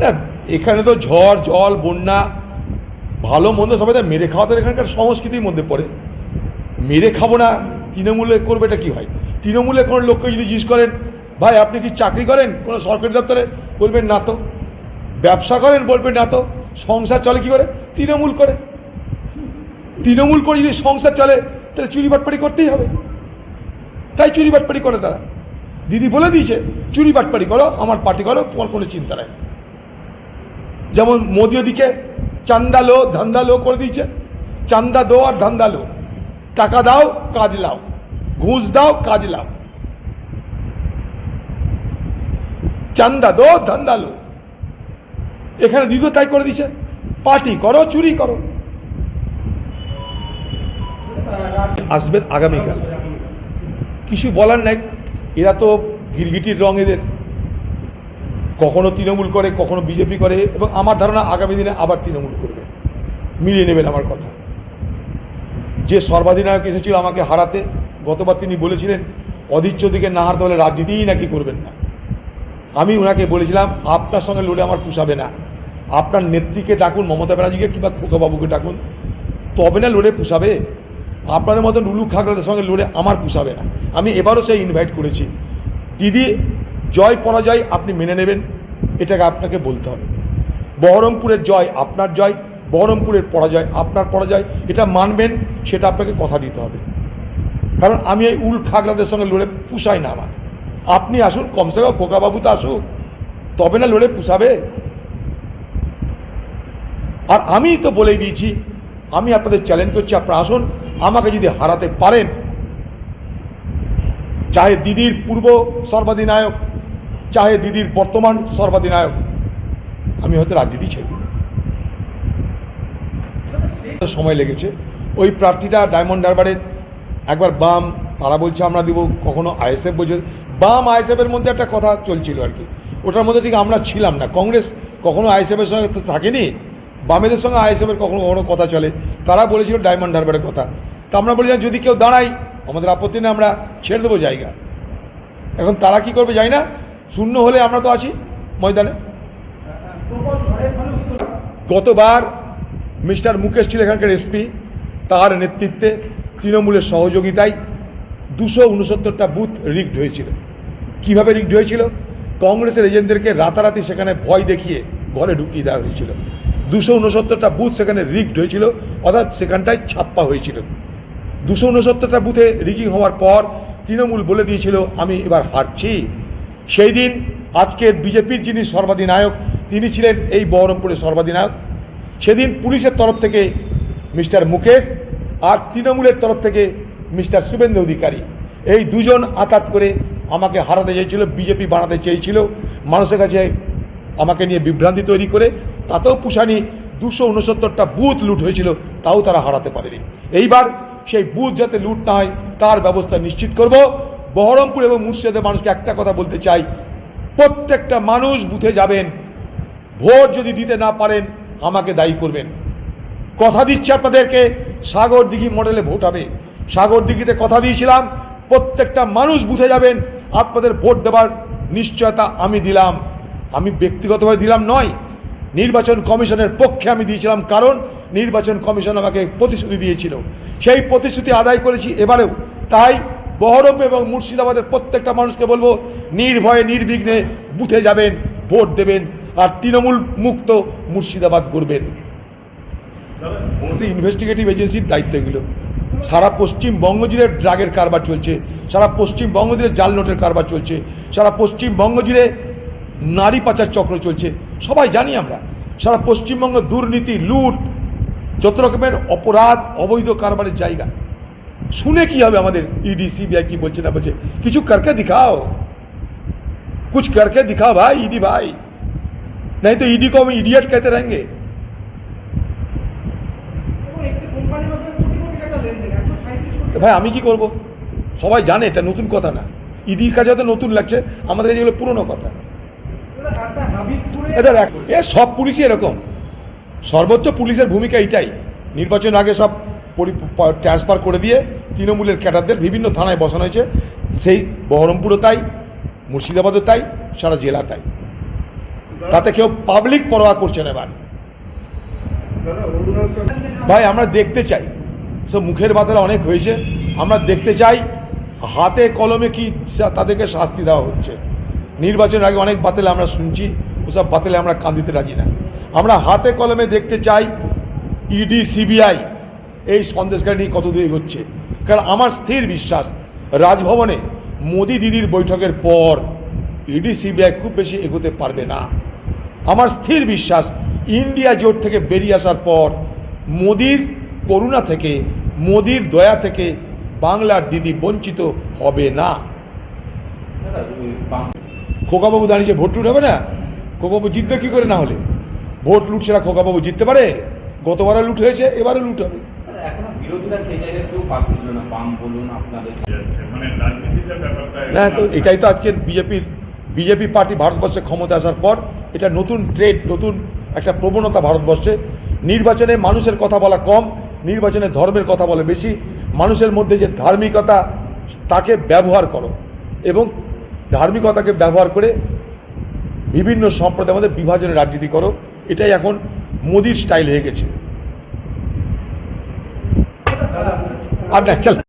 না, এখানে তো ঝড়, জল, বন্যা, ভালো মন্দ সবাই তো মেরে খাওয়া তো এখানকার সংস্কৃতির মধ্যে পড়ে। মেরে খাব না, তৃণমূলে করবে এটা কি হয়? তৃণমূলে কোনো লোককে যদি জিজ্ঞেস করেন, ভাই, আপনি কি চাকরি করেন কোনো সরকারি দপ্তরে? বলবেন, না তো। ব্যবসা করেন, বলবেন, না তো। সংসার চলে কি করে? তৃণমূল করে। তৃণমূল করে যদি সংসার চলে, তাহলে চুরি বাটপাড়ি করতেই হবে। তাই চুরি বাটপাড়ি করে তারা। দিদি বলে দিয়েছে, চুরি বাটপাড়ি করো, আমার পার্টি করো, তোমার কোনো চিন্তা নাই। যেমন মোদি ওদিকে চান্দা লো, ধান্দা লো করে দিয়েছে। চান্দা দো আর ধান্দা লো। টাকা দাও, কাজ লাও। ঘুষ দাও, কাজ লাও। চান্দা দো, ধান্দা লো। এখানে দিদিও তাই করে দিয়েছে। পার্টি করো, চুরি করো। আসবেন আগামীকাল। কিছু বলার নাই। এরা তো গিরগিটির রং এদের। কখনো তৃণমূল করে, কখনো বিজেপি করে, এবং আমার ধারণা আগামী দিনে আবার তৃণমূল করবে। মিলিয়ে নেবেন আমার কথা। যে সর্বাধিনায়ক এসেছিল আমাকে হারাতে, গতবার তিনি বলেছিলেন দিকে না হারতে হলে রাজনীতিই নাকি করবেন না। আমি ওনাকে বলেছিলাম, আপনার সঙ্গে লড়ে আমার পুষাবে না। আপনার নেত্রীকে ডাকুন, মমতা ব্যানার্জিকে কিংবা খোকাবাবুকে ডাকুন, তবে না লড়ে পুষাবে? আপনাদের মতো লুলু খাগড়াদের সঙ্গে লড়ে আমার পুষাবে না। আমি এবারও সেই ইনভাইট করেছি। দিদি জয় পরাজয় আপনি মেনে নেবেন, এটাকে আপনাকে বলতে হবে। বহরমপুরের জয় আপনার জয়, বহরমপুরের পরাজয় আপনার পরাজয়, এটা মানবেন, সেটা আপনাকে কথা দিতে হবে। কারণ আমি এই উল খাগড়াদের সঙ্গে লড়ে পুষাই না আমার। আপনি আসুন, কমসে কম খোকাবাবু তো আসুক, তবে না লড়ে পুষাবে। আর আমি তো বলেই দিয়েছি, আমি আপনাদের চ্যালেঞ্জ করছি, আপনারা আসুন, আমাকে যদি হারাতে পারেন, চাহে দিদির পূর্ব সর্বাধিনায়ক চাহে দিদির বর্তমান সর্বাধিনায়ক। আমি হয়তো রাজনীতি ছেড়ে সময় লেগেছে। ওই প্রার্থীটা ডায়মন্ড হারবারের একবার বাম, তারা বলছে আমরা দিব, কখনো আইএসএফ বলছে। বাম, আইএসএফের মধ্যে একটা কথা চলছিল আর কি। ওটার মধ্যে ঠিক আমরা ছিলাম না। কংগ্রেস কখনো আইএসএফের সঙ্গে তো থাকেনি। বামেদের সঙ্গে আইএসএফের কখনো কখনো কথা চলে। তারা বলেছিল ডায়মন্ড হারবারের কথা। তা আমরা বলেছিলাম, যদি কেউ দাঁড়াই আমাদের আপত্তি নেই, আমরা ছেড়ে দেবো জায়গা। এখন তারা কি করবে জানি না। শূন্য হলে আমরা তো আছি ময়দানে। গতবার মিস্টার মুকেশ ছিল এখানকার এসপি তার নেতৃত্বে তৃণমূলের সহযোগিতায় দুশো উনসত্তরটা বুথ রিগড হয়েছিল। কীভাবে রিগড হয়েছিল? কংগ্রেসের এজেন্টদেরকে রাতারাতি সেখানে ভয় দেখিয়ে ঘরে ঢুকিয়ে দেওয়া হয়েছিল। দুশো উনসত্তরটা বুথ সেখানে রিগড হয়েছিল, অর্থাৎ সেখানটায় ছাপ্পা হয়েছিল। দুশো উনসত্তরটা বুথে রিগিং হওয়ার পর তৃণমূল বলে দিয়েছিল, আমি এবার হারছি। সেই দিন আজকের বিজেপির যিনি সর্বাধিনায়ক, তিনি ছিলেন এই বহরমপুরের সর্বাধিনায়ক। সেদিন পুলিশের তরফ থেকে মিস্টার মুকেশ আর তৃণমূলের তরফ থেকে মিস্টার শুভেন্দু অধিকারী। এই দুজন আতাত করে আমাকে হারাতে চেয়েছিল, বিজেপি বানাতে চেয়েছিল, মানুষের কাছে আমাকে নিয়ে বিভ্রান্তি তৈরি করে, তাতেও পুষানি দুশো উনসত্তরটা বুথ লুট হয়েছিল, তাও তারা হারাতে পারেনি। এইবার সেই বুথ যাতে লুট না হয়, তার ব্যবস্থা নিশ্চিত করব। বহরমপুর এবং মুর্শিদাবাদের মানুষকে একটা কথা বলতে চাই। প্রত্যেকটা মানুষ বুথে যাবেন। ভোট যদি দিতে না পারেন, আমাকে দায়ী করবেন। কথা দিচ্ছি আপনাদেরকে, সাগর দিঘি মডেলে ভোট হবে। সাগর দিঘিতে কথা দিয়েছিলাম, প্রত্যেকটা মানুষ বুঝে যাবেন, আপনাদের ভোট দেওয়ার নিশ্চয়তা আমি দিলাম। আমি ব্যক্তিগতভাবে দিলাম নয়, নির্বাচন কমিশনের পক্ষে আমি দিয়েছিলাম, কারণ নির্বাচন কমিশন আমাকে প্রতিশ্রুতি দিয়েছিল। সেই প্রতিশ্রুতি আদায় করেছি এবারেও। তাই বহরম এবং মুর্শিদাবাদের প্রত্যেকটা মানুষকে বলব, নির্ভয়ে, নির্বিঘ্নে বুথে যাবেন, ভোট দেবেন, আর তৃণমূল মুক্ত মুর্শিদাবাদ করবেন ইনভেস্টিগেটিভ এজেন্সির দায়িত্ব এগুলো। সারা পশ্চিমবঙ্গ জুড়ে ড্রাগের কারবার চলছে, সারা পশ্চিমবঙ্গ জুড়ে জাল নোটের কারবার চলছে, সারা পশ্চিমবঙ্গ জুড়ে নারী পাচার চক্র চলছে, সবাই জানি আমরা। সারা পশ্চিমবঙ্গ দুর্নীতি, লুট, যত রকমের অপরাধ, অবৈধ কারবারের জায়গা। শুনে কি হবে আমাদের ইডি সিবিআই কি বলছে না বলছে কিছু করকে দিখাও कुछ करके दिखा भाई ईडी भाई नहीं तो ईडी को हम इडियट कहते रहेंगे একটি কোম্পানির মধ্যে কোটি কোটি টাকা লেনদেন একশো সাঁত্রিশ কোটি তো ভাই আমি কি করব সবাই জানে এটা নতুন কথা না ইডির কাছে হয়তো নতুন লাগছে আমাদের কাছে এগুলো পুরনো কথা টাকা একটা হাবিবপুরে এদের এক এ সব পুলিশই এরকম সর্বোচ্চ পুলিশের ভূমিকা এটাই নির্বাচন আগে সব ট্রান্সফার করে দিয়ে তৃণমূলের ক্যাডারদের বিভিন্ন থানায় বসানো হয়েছে। সেই বহরমপুরও তাই, মুর্শিদাবাদও তাই, সারা জেলা তাই। তাতে কেউ পাবলিক পরোয়া করছে না এবার। ভাই, আমরা দেখতে চাই। সব মুখের বাতলা অনেক হয়েছে। আমরা দেখতে চাই, হাতে কলমে কি তাদেরকে শাস্তি দেওয়া হচ্ছে। নির্বাচনের আগে অনেক বাতিলে আমরা শুনছি, ওসব বাতিলে আমরা কান দিতে রাজি না। আমরা হাতে কলমে দেখতে চাই ইডি সিবিআই এই সন্দেশকারী নিয়ে কত দূর এগোচ্ছে। কারণ আমার স্থির বিশ্বাস, রাজভবনে মোদি দিদির বৈঠকের পর ইডি, সিবিআই খুব বেশি এগোতে পারবে না। আমার স্থির বিশ্বাস, ইন্ডিয়া জোট থেকে বেরিয়ে আসার পর মোদির করুণা থেকে, মোদির দয়া থেকে বাংলার দিদি বঞ্চিত হবে না। খোকাবাবু দাঁড়িয়েছে, ভোট লুট হবে না? খোকাবাবু জিতবে কি করে না হলে? ভোট লুট সেটা খোকাবাবু জিততে পারে? গতবারও লুট হয়েছে, এবারও লুট হবে। বিরোধীরা সেই জায়গায় কেউ বাদ দিল না। বাম বলুন আপনাদের যাচ্ছে মানে রাজনীতিটা ব্যাপারটা না তো এটাই তো আজকের বিজেপির বিজেপি পার্টি ভারতবর্ষে ক্ষমতা আসার পর এটা নতুন ট্রেড নতুন একটা প্রবণতা ভারতবর্ষে। নির্বাচনে মানুষের কথা বলা কম নির্বাচনে ধর্মের কথা বলে বেশি। মানুষের মধ্যে যে ধার্মিকতা তাকে ব্যবহার করো। এবং ধার্মিকতাকে ব্যবহার করে বিভিন্ন সম্প্রদায়ের মধ্যে বিভাজনের রাজনীতি করো। এটাই এখন মোদির স্টাইল হয়ে গেছে। আর না চল